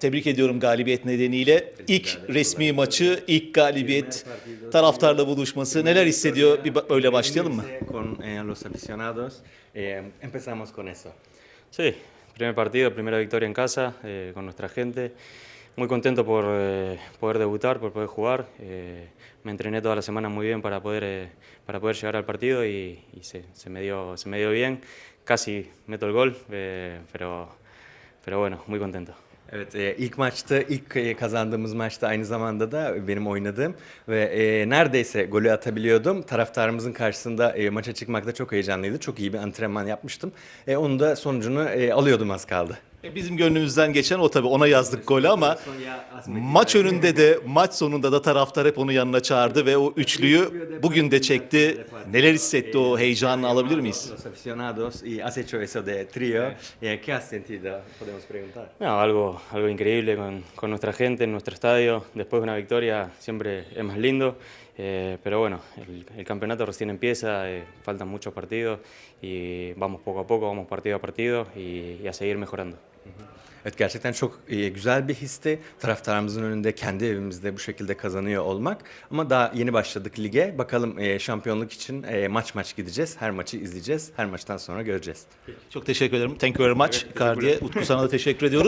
Tebrik ediyorum galibiyet nedeniyle. İlk resmi maçı, ilk galibiyet, taraftarla buluşması. Neler hissediyor? Bir öyle başlayalım mı? Con eh, los aficionados. Eh, empezamos con eso. Sí, primer partido, primera victoria en casa eh, con nuestra gente. Muy contento por poder debutar, por poder jugar. Me entrené toda la semana muy bien para poder, para poder llegar al partido y, y se, se me dio, se me dio bien. Casi meto el gol, pero, pero bueno, muy contento. Evet, e, ilk maçta, ilk e, kazandığımız maçta aynı zamanda da benim oynadığım ve e, neredeyse golü atabiliyordum. Taraftarımızın karşısında maça çıkmakta çok heyecanlıydı. Çok iyi bir antrenman yapmıştım. Onun da sonucunu alıyordum az kaldı. E, Bizim gönlümüzden geçen o tabii ona yazdık golü ama maç önünde de maç sonunda da taraftar hep onu yanına çağırdı ve o üçlüyü bugün de çekti. Neler hissetti o heyecanını alabilir miyiz? Los aficionados y has hecho eso de trío. Eh, ¿Qué has sentido? Podemos preguntar. No, algo, algo increíble con, con nuestra gente en nuestro estadio. Después de una victoria siempre es más lindo. Eh, pero bueno, el, el campeonato recién empieza, eh, faltan muchos partidos y vamos poco a poco, vamos partido a partido y- y a seguir mejorando. Evet gerçekten çok e, güzel bir histi. Taraftarımızın önünde kendi evimizde bu şekilde kazanıyor olmak. Ama daha yeni başladık lige. Bakalım e, şampiyonluk için e, maç maç gideceğiz. Her maçı izleyeceğiz. Her maçtan sonra göreceğiz. Çok teşekkür ederim. Thank you very much. Icardi'ye, Utku sana da teşekkür ediyoruz.